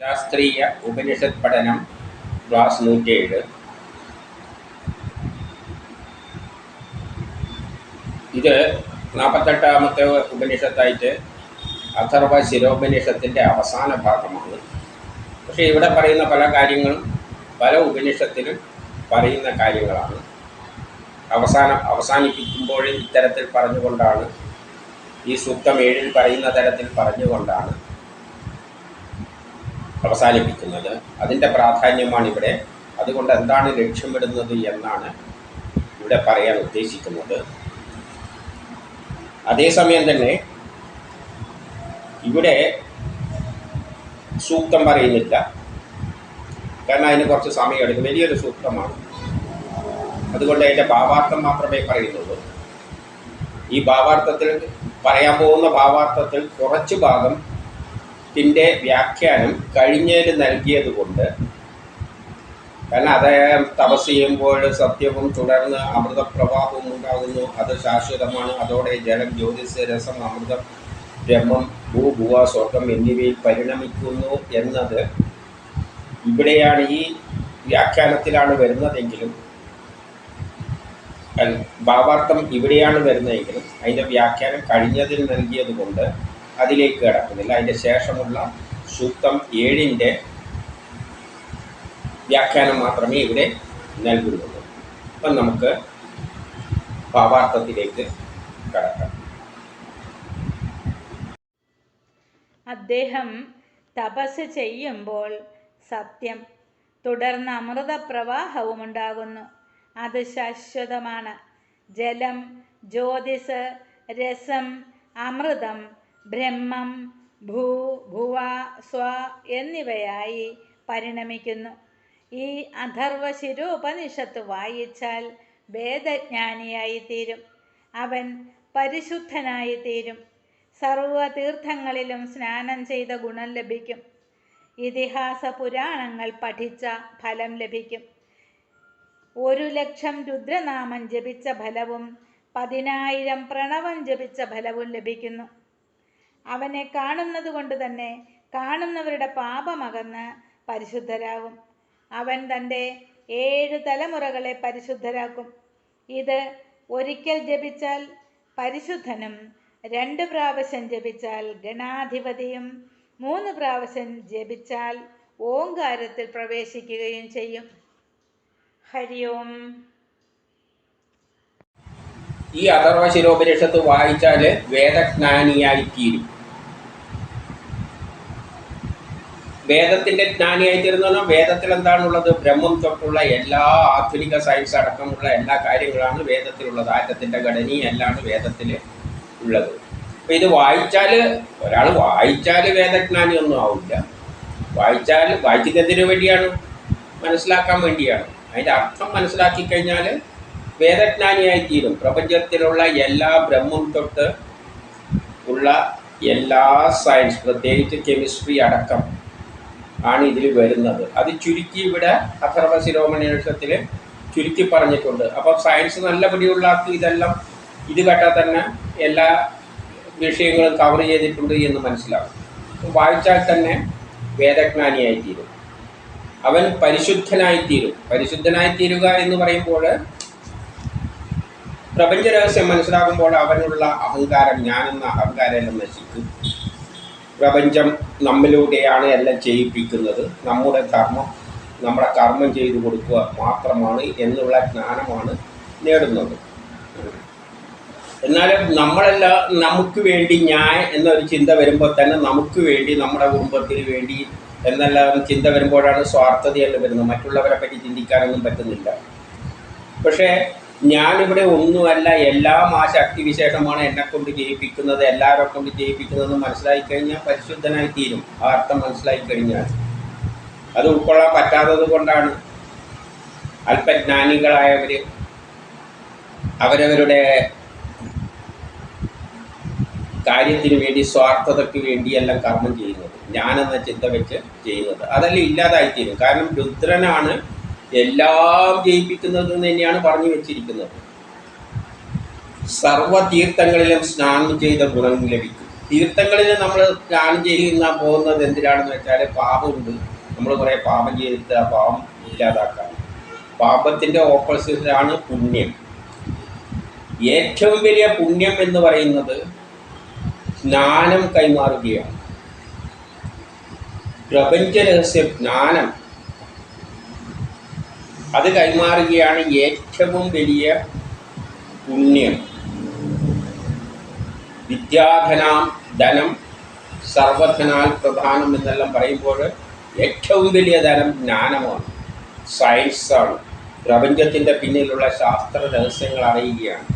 ശാസ്ത്രീയ ഉപനിഷത് പഠനം ക്ലാസ് നൂറ്റിയേഴ്. ഇത് നാൽപ്പത്തെട്ടാമത്തെ ഉപനിഷത്തായിട്ട് അഥർവ ശിരോപനിഷത്തിന്റെ അവസാന ഭാഗമാണ്. പക്ഷേ ഇവിടെ പറയുന്ന പല കാര്യങ്ങളും പല ഉപനിഷത്തിലും പറയുന്ന കാര്യങ്ങളാണ്. അവസാനം അവസാനിപ്പിക്കുമ്പോഴും ഇത്തരത്തിൽ പറഞ്ഞുകൊണ്ടാണ് ഈ സൂക്തം ഏഴിൽ പറയുന്ന തരത്തിൽ പറഞ്ഞുകൊണ്ടാണ് അവസാനിപ്പിക്കുന്നത്. അതിന്റെ പ്രാധാന്യമാണ് ഇവിടെ. അതുകൊണ്ട് എന്താണ് ലക്ഷ്യമിടുന്നത് എന്നാണ് ഇവിടെ പറയാൻ ഉദ്ദേശിക്കുന്നത്. അതേസമയം തന്നെ ഇവിടെ സൂക്തം പറയുന്നില്ല. കാരണം അതിന് കുറച്ച് സമയമെടുക്കും. വലിയൊരു സൂക്തമാണ്. അതുകൊണ്ട് അതിന്റെ ഭാവാർത്ഥം മാത്രമേ പറയുന്നുള്ളൂ. ഈ ഭാവാർത്ഥത്തിൽ പറയാൻ പോകുന്ന ഭാവാർത്ഥത്തിൽ കുറച്ച് ഭാഗം ത്തിന്റെ വ്യാഖ്യാനം കഴിഞ്ഞതിൽ നൽകിയത് കൊണ്ട് കാരണം അദ്ദേഹം തപസ് ചെയ്യുമ്പോൾ സത്യവും തുടർന്ന് അമൃതപ്രവാഹവും ഉണ്ടാകുന്നു. അത് ശാശ്വതമാണ്. അതോടെ ജലം ജ്യോതിസ് രസം അമൃതം ബ്രഹ്മം ഭൂ ഭൂവ സ്വർഗം എന്നിവയിൽ പരിണമിക്കുന്നു എന്നത് ഇവിടെയാണ് ഈ വ്യാഖ്യാനത്തിലാണ് വരുന്നതെങ്കിലും ഭാവാർത്ഥം ഇവിടെയാണ് വരുന്നതെങ്കിലും അതിന്റെ വ്യാഖ്യാനം കഴിഞ്ഞതിൽ നൽകിയത് കൊണ്ട് അതിലേക്ക് കിടക്കുന്നില്ല. അതിന്റെ ശേഷമുള്ള സൂക്തം ഏഴിന്റെ വ്യാഖ്യാനം മാത്രമേ ഇവിടെ നൽകുന്നുള്ളൂ. അപ്പം നമുക്ക് ഭാവാർത്ഥത്തിലേക്ക് കടക്കാം. അദ്ദേഹം തപസ് ചെയ്യുമ്പോൾ സത്യം തുടർന്ന് അമൃതപ്രവാഹവും ഉണ്ടാകുന്നു അത് ശാശ്വതമാണ്. ജലം ജ്യോതിസ് രസം അമൃതം ബ്രഹ്മം ഭൂ ഭുവ സ്വ എന്നിവയായി പരിണമിക്കുന്നു. ഈ അഥർവ ശിരോപനിഷത്ത് വായിച്ചാൽ വേദജ്ഞാനിയായി തീരും അവൻ പരിശുദ്ധനായി തീരും സർവ തീർത്ഥങ്ങളിലും സ്നാനം ചെയ്ത ഗുണം ലഭിക്കും. ഇതിഹാസ പുരാണങ്ങൾ പഠിച്ച ഫലം ലഭിക്കും. ഒരു ലക്ഷം രുദ്രനാമം ജപിച്ച ഫലവും പതിനായിരം പ്രണവം ജപിച്ച ഫലവും ലഭിക്കുന്നു. അവനെ കാണുന്നത് കൊണ്ട് തന്നെ കാണുന്നവരുടെ പാപമകന്ന് പരിശുദ്ധരാകും. അവൻ തന്റെ ഏഴ് തലമുറകളെ പരിശുദ്ധരാക്കും. ഇത് ഒരിക്കൽ ജപിച്ചാൽ പരിശുദ്ധനും രണ്ട് പ്രാവശ്യം ജപിച്ചാൽ ഗണാധിപതിയും മൂന്ന് പ്രാവശ്യം ജപിച്ചാൽ ഓങ്കാരത്തിൽ പ്രവേശിക്കുകയും ചെയ്യും. ഹരി ഓം ഈ അഥർവ ശിരോപനിഷത്ത് വായിച്ചാൽ വേദജ്ഞാനിയായി തീരും വേദത്തിന്റെ ജ്ഞാനിയായി തീരുന്ന വേദത്തിൽ എന്താണുള്ളത് ബ്രഹ്മം തൊട്ടുള്ള എല്ലാ ആധുനിക സയൻസ് അടക്കമുള്ള എല്ലാ കാര്യങ്ങളാണ് വേദത്തിലുള്ളത്. ആറ്റത്തിന്റെ ഘടനയും എല്ലാം വേദത്തിൽ ഉള്ളത്. അപ്പം ഇത് വായിച്ചാൽ ഒരാൾ വായിച്ചാൽ വേദജ്ഞാനി ഒന്നും ആവില്ല. വായിച്ചാൽ വായിക്കുന്നതിന് വേണ്ടിയാണ്. മനസ്സിലാക്കാൻ വേണ്ടിയാണ്. അതിന്റെ അർത്ഥം മനസ്സിലാക്കി കഴിഞ്ഞാൽ വേദജ്ഞാനിയായി തീരും പ്രപഞ്ചത്തിലുള്ള എല്ലാ ബ്രഹ്മം തൊട്ട് ഉള്ള എല്ലാ സയൻസ് പ്രത്യേകിച്ച് കെമിസ്ട്രി അടക്കം ആണ് ഇതിൽ വരുന്നത്. അത് ചുരുക്കി ഇവിടെ അഥർവ ശിരോമണിഷത്തിൽ ചുരുക്കി പറഞ്ഞിട്ടുണ്ട്. അപ്പോൾ സയൻസ് നല്ല പിടിയുള്ള ആൾക്ക് ഇതെല്ലാം ഇത് കേട്ടാൽ തന്നെ എല്ലാ വിഷയങ്ങളും കവർ ചെയ്തിട്ടുണ്ട് എന്ന് മനസ്സിലാവും. വായിച്ചാൽ തന്നെ വേദജ്ഞാനിയായിത്തീരും. അവൻ പരിശുദ്ധനായിത്തീരും. പരിശുദ്ധനായിത്തീരുക പരിശുദ്ധനായി തീരുക എന്ന് പറയുമ്പോൾ പ്രപഞ്ച രഹസ്യം മനസ്സിലാകുമ്പോൾ അവനുള്ള അഹങ്കാരം ഞാനെന്ന അഹങ്കാരം എല്ലാം നശിക്കും. പ്രപഞ്ചം നമ്മിലൂടെയാണ് എല്ലാം ചെയ്യിപ്പിക്കുന്നത്. നമ്മുടെ ധർമ്മം നമ്മുടെ കർമ്മം ചെയ്തു കൊടുക്കുക മാത്രമാണ് എന്നുള്ള ജ്ഞാനമാണ് നേടുന്നത്. എന്നാലും നമ്മളെല്ലാം നമുക്ക് വേണ്ടി ഞാൻ എന്നൊരു ചിന്ത വരുമ്പോൾ തന്നെ നമുക്ക് വേണ്ടി നമ്മുടെ കുടുംബത്തിന് വേണ്ടി എന്നെല്ലാം ചിന്ത വരുമ്പോഴാണ് സ്വാർത്ഥതയെല്ലാം വരുന്നത്. മറ്റുള്ളവരെ പറ്റി ചിന്തിക്കാനൊന്നും പറ്റുന്നില്ല. പക്ഷേ ഞാനിവിടെ ഒന്നുമല്ല എല്ലാ ആ അക്തിവിശേഷമാണ് എന്നെ കൊണ്ട് ജയിപ്പിക്കുന്നത് എല്ലാവരെ കൊണ്ട് ജയിപ്പിക്കുന്നത് മനസ്സിലായി കഴിഞ്ഞാൽ പരിശുദ്ധനായി തീരും. ആ അർത്ഥം മനസ്സിലായി കഴിഞ്ഞാൽ അത് ഉൾക്കൊള്ളാൻ പറ്റാത്തത് കൊണ്ടാണ്. അല്പജ്ഞാനികളായവർ അവരവരുടെ കാര്യത്തിന് വേണ്ടി സ്വാർത്ഥതയ്ക്ക് വേണ്ടിയെല്ലാം കർമ്മം ചെയ്യുന്നത്. ഞാനെന്ന ചിന്ത വെച്ച് ചെയ്യുന്നത്. അതെല്ലാം ഇല്ലാതായിത്തീരും. കാരണം രുദ്രനാണ് എല്ലാം ജയിപ്പിക്കുന്നത് തന്നെയാണ് പറഞ്ഞു വെച്ചിരിക്കുന്നത്. സർവതീർത്ഥങ്ങളിലും സ്നാനം ചെയ്ത ഗുണം ലഭിക്കും. തീർത്ഥങ്ങളിൽ നമ്മൾ സ്നാനം ചെയ്യുന്ന പോകുന്നത് എന്തിനാണെന്ന് വെച്ചാൽ പാപമുണ്ട്. നമ്മൾ കുറേ പാപം ചെയ്തിട്ട് ആ പാപം ഇല്ലാതാക്കാൻ പാപത്തിന്റെ ഓപ്പോസിറ്റാണ് പുണ്യം. ഏറ്റവും വലിയ പുണ്യം എന്ന് പറയുന്നത് ജ്ഞാനം കൈമാറുകയാണ്. പ്രപഞ്ച രഹസ്യ ജ്ഞാനം അത് കൈമാറുകയാണ് ഏറ്റവും വലിയ പുണ്യം. വിദ്യാധനാം ധനം സർവധനാൽ പ്രധാനം എന്നെല്ലാം പറയുമ്പോൾ ഏറ്റവും വലിയ ധനം ജ്ഞാനമാണ് സയൻസാണ് പ്രപഞ്ചത്തിന്റെ പിന്നിലുള്ള ശാസ്ത്ര രഹസ്യങ്ങൾ അറിയുകയാണ്.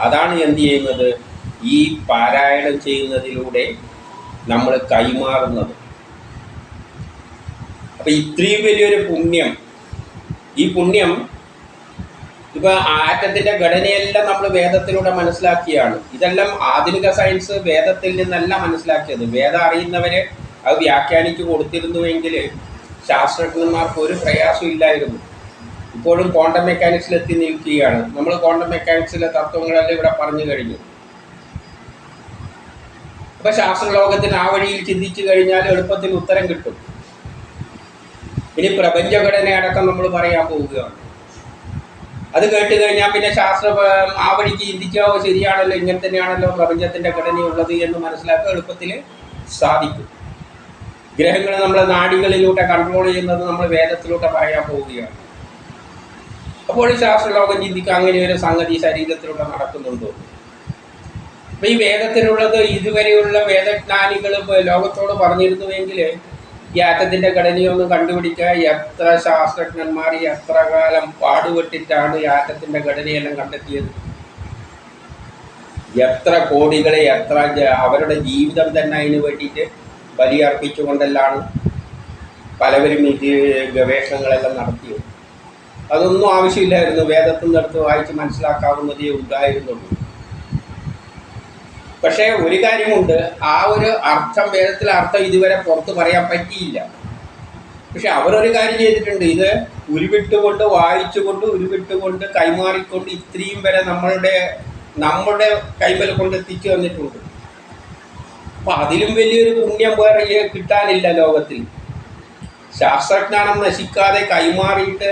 അതാണ് എന്ത് ചെയ്യുന്നത്? ഈ പാരായണം ചെയ്യുന്നതിലൂടെ നമ്മൾ കൈമാറുന്നത്. അപ്പം ഇത്രയും വലിയൊരു പുണ്യം ഈ പുണ്യം ഇപ്പൊ ആറ്റത്തിന്റെ ഘടനയെല്ലാം നമ്മൾ വേദത്തിലൂടെ മനസ്സിലാക്കിയാണ്. ഇതെല്ലാം ആധുനിക സയൻസ് വേദത്തിൽ നിന്നല്ല മനസ്സിലാക്കിയത്. വേദം അറിയുന്നവരെ അത് വ്യാഖ്യാനിച്ചു കൊടുത്തിരുന്നുവെങ്കിൽ ശാസ്ത്രജ്ഞന്മാർക്ക് ഒരു പ്രയാസം ഇല്ലായിരുന്നു. ഇപ്പോഴും ക്വാണ്ടം മെക്കാനിക്സിൽ എത്തി നിൽക്കുകയാണ്. നമ്മൾ ക്വാണ്ടം മെക്കാനിക്സിലെ തത്വങ്ങളെല്ലാം ഇവിടെ പറഞ്ഞു കഴിഞ്ഞു. അപ്പൊ ശാസ്ത്രലോകത്തിന് ആ വഴിയിൽ ചിന്തിച്ചു കഴിഞ്ഞാൽ എളുപ്പത്തിൽ ഉത്തരം കിട്ടും. ഇനി പ്രപഞ്ചഘടന അടക്കം നമ്മൾ പറയാൻ പോവുകയാണ്. അത് കേട്ട് കഴിഞ്ഞാൽ പിന്നെ ശാസ്ത്ര ആ വഴിക്ക് ചിന്തിക്കാവോ ശരിയാണല്ലോ ഇങ്ങനെ തന്നെയാണല്ലോ പ്രപഞ്ചത്തിന്റെ ഘടനയുള്ളത് എന്ന് മനസ്സിലാക്കാൻ എളുപ്പത്തിൽ സാധിക്കും. ഗ്രഹങ്ങൾ നമ്മൾ നാടികളിലൂടെ കൺട്രോൾ ചെയ്യുന്നത് നമ്മൾ വേദത്തിലൂടെ പറയാൻ പോവുകയാണ്. അപ്പോൾ ശാസ്ത്രലോകം ചിന്തിക്കുക അങ്ങനെ ഒരു സംഗതി ശരീരത്തിലൂടെ നടക്കുന്നുണ്ടോ? അപ്പൊ ഈ വേദത്തിലുള്ളത് ഇതുവരെയുള്ള വേദജ്ഞാനികൾ ലോകത്തോട് പറഞ്ഞിരുന്നുവെങ്കിൽ ഈ ആറ്റത്തിന്റെ ഘടനയൊന്ന് കണ്ടുപിടിക്കാൻ എത്ര ശാസ്ത്രജ്ഞന്മാർ എത്ര കാലം പാടുപെട്ടിട്ടാണ് ഈ ആറ്റത്തിന്റെ ഘടനയെല്ലാം കണ്ടെത്തിയത്? എത്ര കോടികളെ എത്ര അവരുടെ ജീവിതം തന്നെ അതിന് വേണ്ടിയിട്ട് ബലിയർപ്പിച്ചുകൊണ്ടെല്ലാണ് പലവരും ഇത് ഗവേഷണങ്ങളെല്ലാം നടത്തിയത്. അതൊന്നും ആവശ്യമില്ലായിരുന്നു. വേദത്തിൽ നിന്നെടുത്ത് വായിച്ച് മനസ്സിലാക്കാവുന്നതേ ഉണ്ടായിരുന്നുള്ളൂ പക്ഷേ ഒരു കാര്യമുണ്ട് ആ ഒരു അർത്ഥം വേദത്തിലെ അർത്ഥം ഇതുവരെ പുറത്ത് പറയാൻ പറ്റിയില്ല. പക്ഷെ അവരൊരു കാര്യം ചെയ്തിട്ടുണ്ട് ഇത് ഉരുവിട്ടുകൊണ്ട് വായിച്ചുകൊണ്ട് ഉരുവിട്ടുകൊണ്ട് കൈമാറിക്കൊണ്ട് ഇത്രയും വരെ നമ്മളുടെ നമ്മുടെ കൈമൽ കൊണ്ട് എത്തിച്ചു വന്നിട്ടുണ്ട് അപ്പൊ അതിലും വലിയൊരു പുണ്യം വേറെ കിട്ടാനില്ല ലോകത്തിൽ. ശാസ്ത്രജ്ഞാനം നശിക്കാതെ കൈമാറിയിട്ട്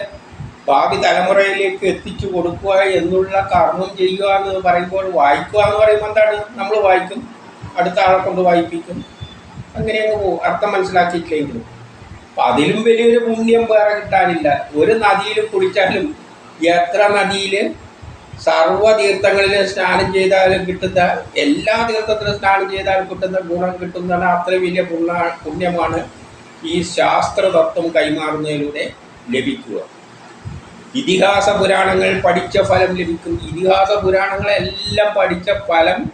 ഭാവി തലമുറയിലേക്ക് എത്തിച്ചു കൊടുക്കുക എന്നുള്ള കർമ്മം ചെയ്യുക എന്ന് പറയുമ്പോൾ വായിക്കുക എന്ന് പറയുമ്പോൾ എന്താണ്? നമ്മൾ വായിക്കും അടുത്ത ആളെ കൊണ്ട് വായിപ്പിക്കും. അങ്ങനെ അങ്ങ് പോകും. അർത്ഥം മനസ്സിലാക്കിയിട്ടില്ലെങ്കിലും. അപ്പം അതിലും വലിയൊരു പുണ്യം വേറെ കിട്ടാനില്ല. ഒരു നദിയിൽ കുളിച്ചാലും എത്ര നദിയിൽ സർവ തീർത്ഥങ്ങളിലും സ്നാനം ചെയ്താലും കിട്ടുന്ന എല്ലാ തീർത്ഥത്തിലും സ്നാനം ചെയ്താലും കിട്ടുന്ന ഗുണം കിട്ടുന്നതാണ് അത്രയും വലിയ പുണ്യ പുണ്യമാണ് ഈ ശാസ്ത്രതത്വം കൈമാറുന്നതിലൂടെ ലഭിക്കുക. ഇതിഹാസ പുരാണങ്ങൾ പഠിച്ച ഫലം ലഭിക്കും ഇതിഹാസ പുരാണങ്ങളെല്ലാം പഠിച്ച ഫലം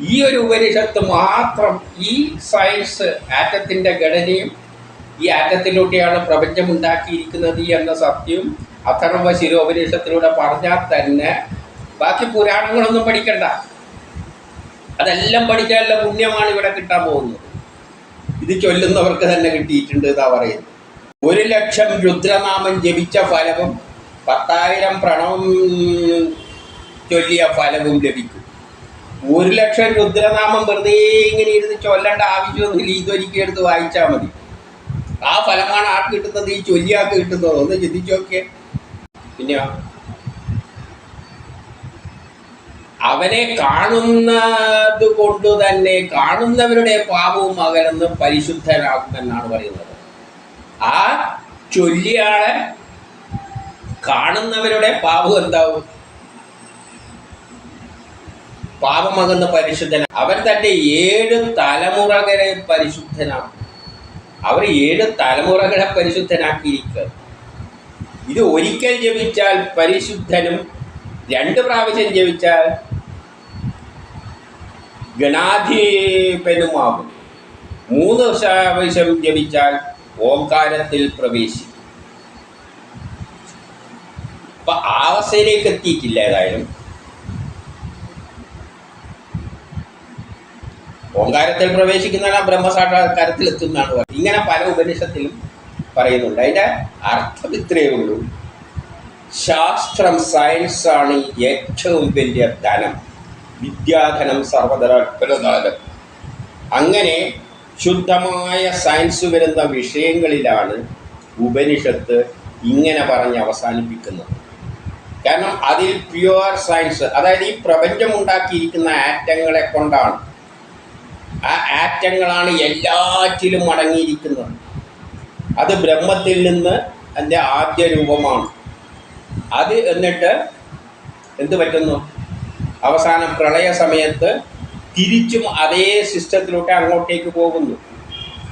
ഈ ഒരു ഉപനിഷത്ത് മാത്രം ഈ സയൻസ് ആറ്റത്തിന്റെ ഘടനയും ഈ ആറ്റത്തിലൂടെയാണ് പ്രപഞ്ചം ഉണ്ടാക്കിയിരിക്കുന്നത് എന്ന സത്യവും അഥർവ ശിരോപനിഷത്തിലൂടെ പറഞ്ഞാൽ തന്നെ ബാക്കി പുരാണങ്ങളൊന്നും പഠിക്കണ്ട. അതെല്ലാം പഠിച്ചാലുള്ള പുണ്യമാണ് ഇവിടെ കിട്ടാൻ പോകുന്നത്. ഇത് ചൊല്ലുന്നവർക്ക് തന്നെ കിട്ടിയിട്ടുണ്ട് എന്നാ പറയുന്നത്. ഒരു ലക്ഷം രുദ്രനാമം ജപിച്ച ഫലവും പത്തായിരം പ്രണവം ചൊല്ലിയ ഫലവും ലഭിക്കും. ഒരു ലക്ഷം രുദ്രനാമം വെറുതെ ഇങ്ങനെ ഇരുന്ന് ചൊല്ലേണ്ട ആവശ്യമൊന്നുമില്ല. ഇതൊരിക്കലും എടുത്ത് വായിച്ചാൽ മതി. ആ ഫലമാണ് ആർക്ക് കിട്ടുന്നത്? ഈ ചൊല്ലിയാൾക്ക് കിട്ടുന്നത്. ഒന്ന് ചിന്തിച്ചു നോക്കിയേ. പിന്നെ അവനെ കാണുന്നത് കൊണ്ട് തന്നെ കാണുന്നവരുടെ പാപവും അകലെന്ന് പരിശുദ്ധനാകുമെന്നാണ് പറയുന്നത്. ആ ചൊല്ലിയാളെ കാണുന്നവരുടെ പാപം എന്താവും? പാപമകുന്ന പരിശുദ്ധന. അവൻ തന്റെ ഏഴ് തലമുറകളെ പരിശുദ്ധനാണ് അവർ ഏഴ് തലമുറകളെ പരിശുദ്ധനാക്കിയിരിക്കുക ഇത് ഒരിക്കൽ ജപിച്ചാൽ പരിശുദ്ധനും രണ്ട് പ്രാവശ്യം ജപിച്ചാൽ ഗണാധിപനുമാകും. മൂന്ന് പ്രാവശ്യം ജപിച്ചാൽ ഓംകാരത്തിൽ പ്രവേശിക്കും. അപ്പൊ ആ അവസ്ഥയിലേക്ക് എത്തിയിട്ടില്ല ഏതായാലും. ഓങ്കാരത്തിൽ പ്രവേശിക്കുന്നതാണ് ബ്രഹ്മസാക്ഷാത്കാരത്തിൽ എത്തുന്നതാണ് ഇങ്ങനെ പല ഉപനിഷത്തിലും പറയുന്നുണ്ട്. അതിന്റെ അർത്ഥം ഇത്രയേ ഉള്ളൂ. ശാസ്ത്രം സയൻസ് ആണ് ഏറ്റവും വലിയ ധനം. വിദ്യാധനം സർവതര പ്രധാനം അങ്ങനെ ശുദ്ധമായ സയൻസ് വരുന്ന വിഷയങ്ങളിലാണ് ഉപനിഷത്ത് ഇങ്ങനെ പറഞ്ഞ് അവസാനിപ്പിക്കുന്നത്. കാരണം അതിൽ പ്യുവർ സയൻസ് അതായത് ഈ പ്രപഞ്ചം ഉണ്ടാക്കിയിരിക്കുന്ന ആറ്റങ്ങളെ കൊണ്ടാണ്. ആ ആറ്റങ്ങളാണ് എല്ലാറ്റിലും അടങ്ങിയിരിക്കുന്നത്. അത് ബ്രഹ്മത്തിൽ നിന്ന് അതിന്റെ ആദ്യ രൂപമാണ്. അത് എന്നിട്ട് എന്ത് പറ്റുന്നു? അവസാനം പ്രളയ സമയത്ത് തിരിച്ചും അതേ സിസ്റ്റത്തിലോട്ട് അങ്ങോട്ടേക്ക് പോകുന്നു.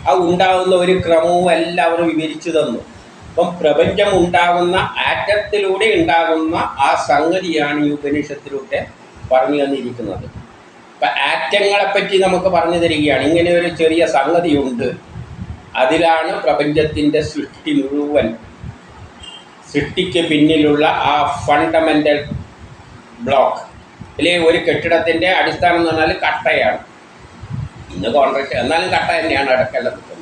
ആ ഉണ്ടാകുന്ന ഒരു ക്രമവും എല്ലാവരും വിവരിച്ചു തന്നു. അപ്പം പ്രപഞ്ചം ഉണ്ടാകുന്ന ആറ്റത്തിലൂടെ ഉണ്ടാകുന്ന ആ സംഗതിയാണ് ഈ ഉപനിഷത്തിലൂടെ പറഞ്ഞു തന്നിരിക്കുന്നത്. ഇപ്പം ആറ്റങ്ങളെപ്പറ്റി നമുക്ക് പറഞ്ഞു തരികയാണ്. ഇങ്ങനെ ഒരു ചെറിയ സംഗതിയുണ്ട്. അതിലാണ് പ്രപഞ്ചത്തിന്റെ സൃഷ്ടി മുഴുവൻ. സൃഷ്ടിക്ക് പിന്നിലുള്ള ആ ഫണ്ടമെന്റൽ ബ്ലോക്ക് അല്ലെങ്കിൽ ഒരു കെട്ടിടത്തിന്റെ അടിസ്ഥാനം എന്ന് പറഞ്ഞാൽ കട്ടയാണ്. ഇന്ന് കോൺട്രാക്ട് എന്നാലും കട്ട തന്നെയാണ് അടക്കെല്ലാം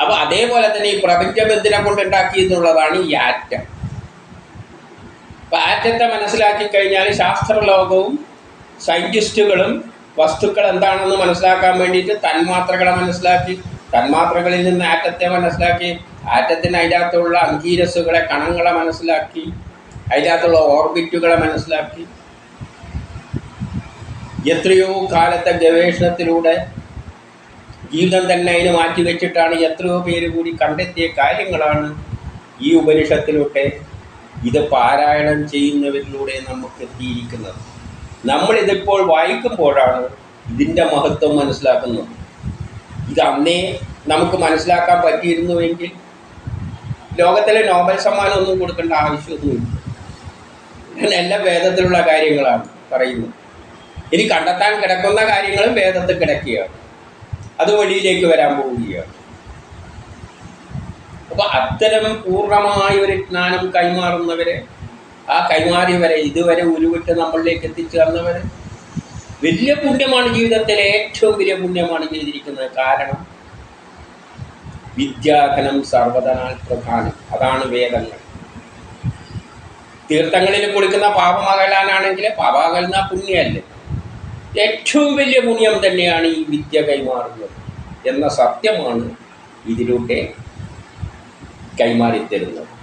അപ്പോൾ അതേപോലെ തന്നെ ഈ പ്രപഞ്ചം എന്തിനെ കൊണ്ട് ഉണ്ടാക്കി എന്നുള്ളതാണ് ഈ ആറ്റം. അപ്പം ആറ്റത്തെ മനസ്സിലാക്കി കഴിഞ്ഞാൽ ശാസ്ത്രലോകവും സയന്റിസ്റ്റുകളും വസ്തുക്കൾ എന്താണെന്ന് മനസ്സിലാക്കാൻ വേണ്ടിയിട്ട് തന്മാത്രകളെ മനസ്സിലാക്കി. തന്മാത്രകളിൽ നിന്ന് ആറ്റത്തെ മനസ്സിലാക്കി. ആറ്റത്തിന് അതിനകത്തുള്ള അങ്കീരസുകളെ കണങ്ങളെ മനസ്സിലാക്കി. അതിനകത്തുള്ള ഓർബിറ്റുകളെ മനസ്സിലാക്കി. എത്രയോ കാലത്തെ ഗവേഷണത്തിലൂടെ ജീവിതം തന്നെ അതിന് മാറ്റി വെച്ചിട്ടാണ് എത്രയോ പേര് കൂടി കണ്ടെത്തിയ കാര്യങ്ങളാണ് ഈ ഉപനിഷത്തിലൂടെ ഇത് പാരായണം ചെയ്യുന്നവരിലൂടെ നമുക്ക് എത്തിയിരിക്കുന്നത്. നമ്മളിതിപ്പോൾ വായിക്കുമ്പോഴാണ് ഇതിന്റെ മഹത്വം മനസ്സിലാക്കുന്നത്. ഇത് അന്നേ നമുക്ക് മനസ്സിലാക്കാൻ പറ്റിയിരുന്നുവെങ്കിൽ ലോകത്തിലെ നോബൽ സമ്മാനം ഒന്നും കൊടുക്കേണ്ട ആവശ്യമൊന്നുമില്ല. എല്ലാം വേദത്തിലുള്ള കാര്യങ്ങളാണ് പറയുന്നത്. ഇനി കണ്ടെത്താൻ കിടക്കുന്ന കാര്യങ്ങളും വേദത്തിൽ കിടക്കുകയാണ്. അത് വെളിയിലേക്ക് വരാൻ പോവുകയാണ്. അപ്പൊ അത്തരം പൂർണമായ ഒരു ജ്ഞാനം കൈമാറുന്നവരെ ആ കൈമാറിയവരെ ഇതുവരെ ഉരുവിട്ട് നമ്മളിലേക്ക് എത്തിച്ചേർന്നവരെ വലിയ പുണ്യമാണ് ജീവിതത്തിലെ ഏറ്റവും വലിയ പുണ്യമാണ് ചെയ്തിരിക്കുന്നത്. കാരണം വിദ്യാധനം സർവതനാൽ പ്രധാനം. അതാണ് വേദങ്ങൾ. തീർത്ഥങ്ങളിൽ കൊടുക്കുന്ന പാപമകലാനാണെങ്കിൽ പാപമകലുന്ന പുണ്യമല്ലേ? ഏറ്റവും വലിയ പുണ്യം തന്നെയാണ് ഈ വിദ്യ കൈമാറുന്നത് എന്ന സത്യമാണ് ഇതിലൂടെ കൈമാറിത്തരുന്നത്.